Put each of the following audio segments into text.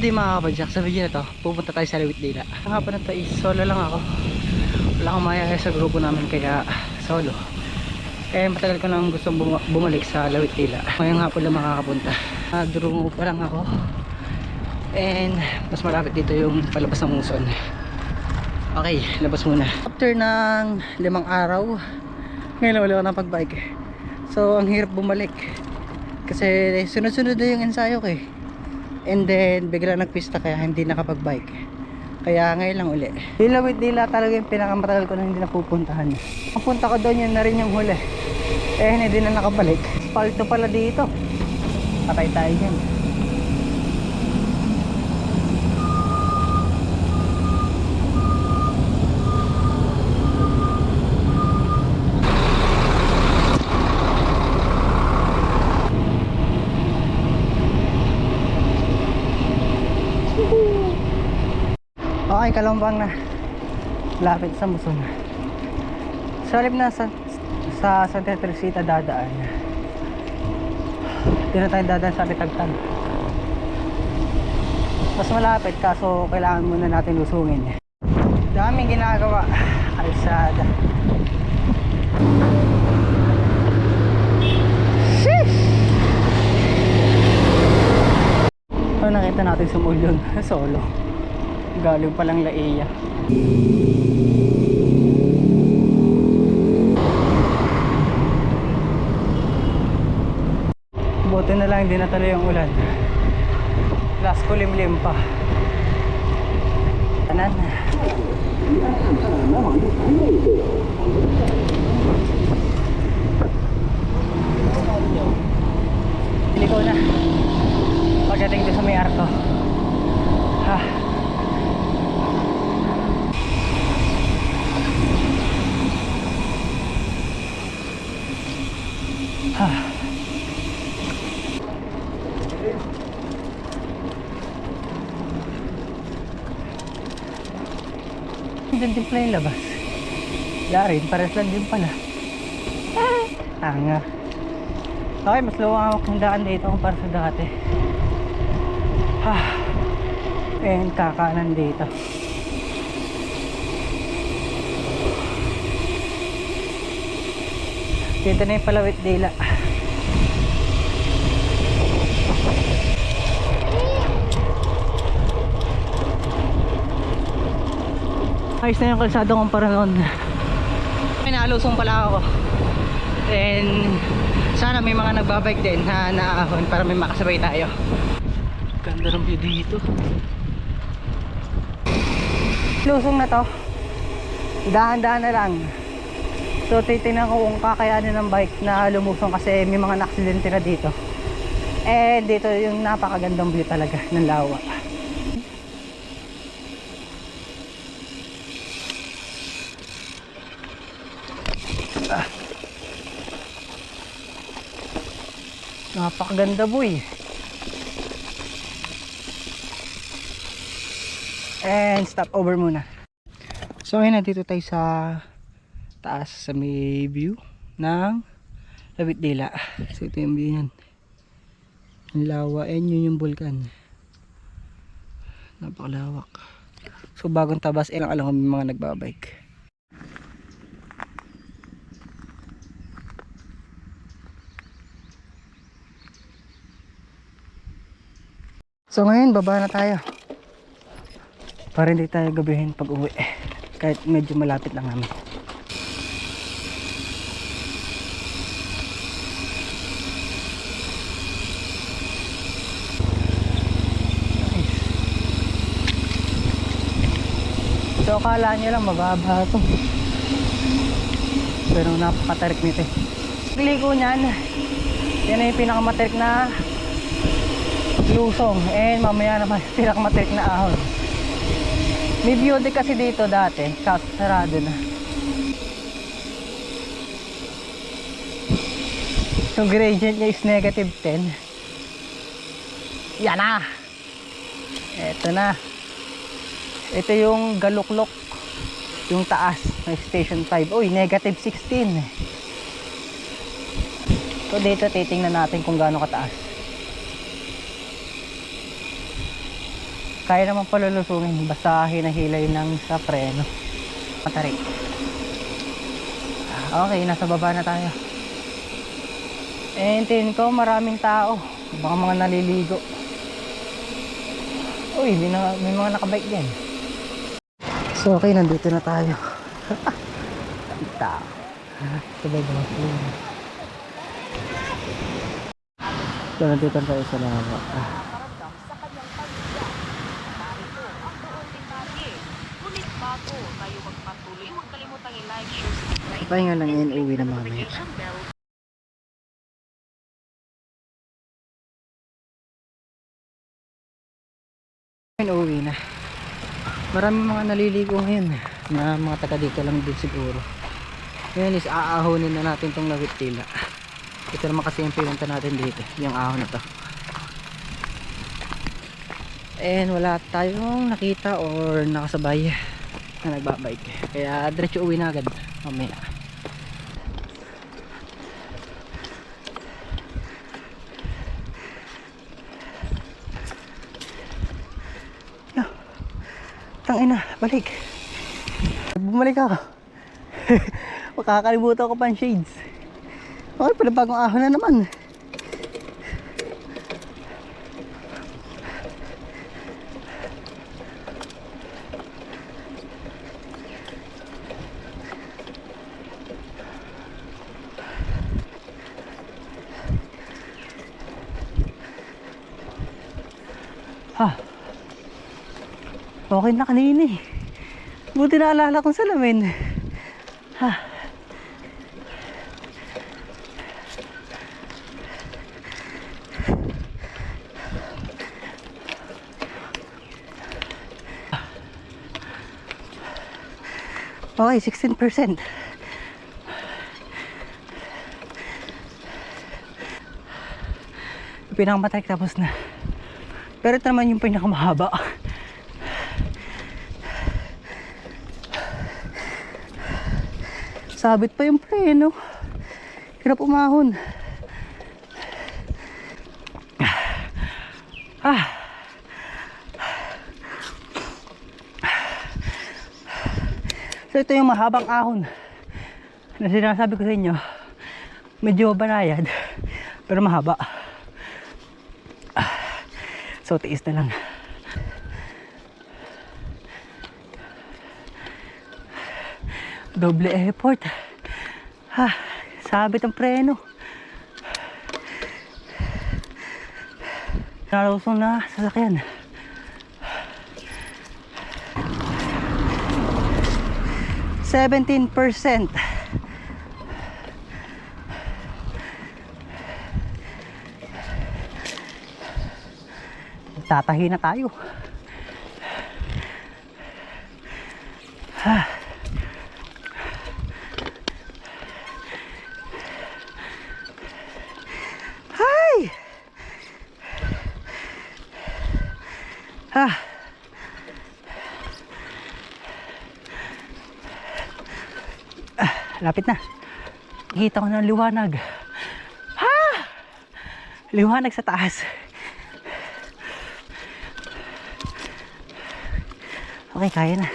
Hindi mga kapadyak, sa video na to, pupunta tayo sa Lawit Dila. Ang hapon na to is solo lang ako. Wala akong mayaya sa grupo namin kaya solo. Kaya matagal ko nang gustong bum- bumalik sa Lawit Dila. Ngayong hapon lang makakapunta. Uh, durungo pa lang ako. And mas malapit dito yung palabas ng muson. Okay, labas muna. After ng limang araw, ngayon ulit ako ng pagbike. So, ang hirap bumalik. Kasi sunod-sunod na yung ensayo ko eh. And then, bigla nagpista kaya hindi nakapagbike. Kaya ngayon lang uli. Dilawit dila talaga yung pinakamatagal ko na hindi napupuntahan. Ang punta ko doon yun na rin yung huli. Eh, hindi na nakabalik. Palto pala dito. Patay tayo dyan. Okay, Kalambang na. Lapit sa Muson. Sa halip na sa, sa Santa Teresita dadaan. Hindi na tayo dadaan sa Bitagtan. Mas malapit kaso kailangan muna natin lusungin. Daming ginagawa. Kalsada. Sheesh! Nakita natin sa mulyon? Solo. Galing palang Laia. Buti na lang hindi natuloy ang ulan. Last kulimlim pa. Kanan. Pili ko na. Pagdating ko sa may arko. Ha. Ha. Diyan din pala yung labas. Yarin, pares lang din pala. Ah, tanga. Okay, mas luwang ang daan dito kumpara sa dati. Ha. And kakanan dito. Dito na yung palawit dila. Ayos na yung kalsada kumpara noon. May nalusong pala ako. And sana may mga nagbabike din na naahon para may makasabay tayo. Ganda ng view dito. Lusong na to. Dahan-dahan na lang. So titingnan ko kung kakayanin ng bike na lumusong kasi may mga naksidente na dito. And dito yung napakagandang view talaga ng lawa. Ah. Napakaganda boy. And stop over muna. So ayun na dito tayo sa taas sa may view ng Labit Dila. So ito yung view yan. Ang lawa and yun yung bulkan. Napakalawak. So bagong tabas, ilang alam kami mga nagbabike. So ngayon baba na tayo. Para hindi tayo gabihin pag uwi. Kahit medyo malapit lang namin. So akala nyo lang mababa to. Pero napakatarik nito eh. Liko niyan. Yan yung pinakamatarik na lusong. And mamaya naman pinakamatarik na ahon. May beauty kasi dito dati, sarado na. So gradient niya is negative 10. Yan na! Ito na. Ito yung galuklok. Yung taas ng station 5. Uy, negative 16. So dito titingnan natin kung gaano kataas. Kaya naman palulusungin basta hinahilay ng sa preno. Matarik. Okay, nasa baba na tayo. Eh, tingin ko maraming tao. Baka mga naliligo. Uy, may, na, may mga nakabike din. So, okay, nandito na tayo. Tao. Sabay ba? So, nandito na tayo sa lava. Ah. Subscribe. Pahinga lang yan, uwi na mamaya. Ngayon, uwi na. Maraming mga naliligo ngayon na mga taga dito lang din siguro. Ngayon is aahonin na natin tong lawit tila. Ito naman kasi yung pinunta natin dito, yung ahon na to. And wala tayong nakita or nakasabay na nagbabike. Kaya diretso uwi na agad mamaya. Tangina, balik. Bumalik ako. Makakalimutan ko pa ang shades. Okay, pala bagong ahon na naman. Ha? Okay na kanina eh. Buti naalala kong salamin. Ha? Okay, 16%. Pinakamatay tapos na. Pero ito naman yung pinakamahaba. Sabit pa yung preno. Hirap umahon. Ah. So ito yung mahabang ahon. Na sinasabi ko sa inyo, medyo banayad, pero mahaba. So tiis na lang. Doble effort. Ha, sabit ang preno. Nalusong na sasakyan. Seventeen percent. Tatahi na tayo. Ha. Hi! Ha. Ah, lapit na. Kita ko ng liwanag. Ha! Liwanag sa taas. Okay, kaya na.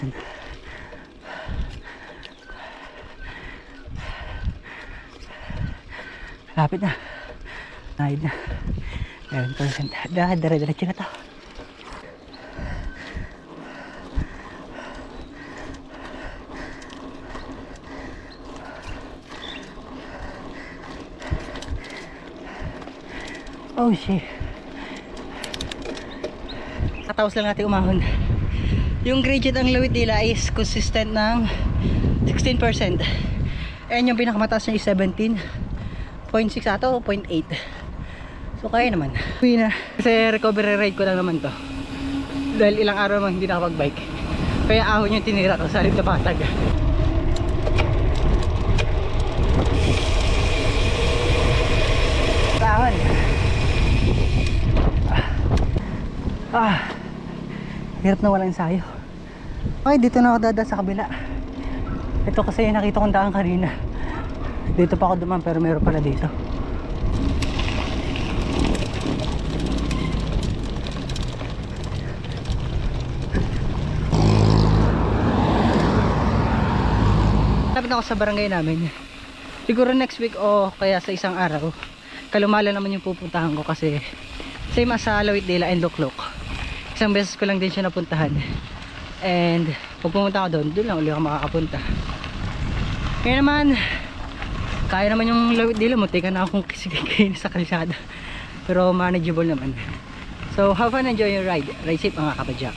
Diyan. Lapit na. Nahid na. 11%. Dahil, dire-diretso na to. Oh shit. Katapos lang natin umahon. Yung gradient ang lawit nila is consistent ng 16%. And yung pinakamataas niya is 17.6 ata o 0.8. So kaya naman. Uwi na. Kasi recovery ride ko lang naman to. Dahil ilang araw naman hindi nakapag-bike. Kaya ahon yung tinira ko sa na patag. Ahon. Ah. Hirap na walang ensayo. Okay, dito na ako dada sa kabila. Ito kasi yung nakita kong daan kanina. Dito pa ako duman pero meron pala dito. Lapit ako sa barangay namin. Siguro next week o kaya sa isang araw. Kalumala naman yung pupuntahan ko kasi same as sa Lawit Dela and Luklok. Isang beses ko lang din siya napuntahan. And pag pumunta ako doon, doon lang ulit ako makakapunta. Kaya naman, kaya naman yung Lawit Dela mo. Teka na akong kisigay sa kalsada. Pero manageable naman. So have fun, enjoy your ride. Ride safe mga kapadyak.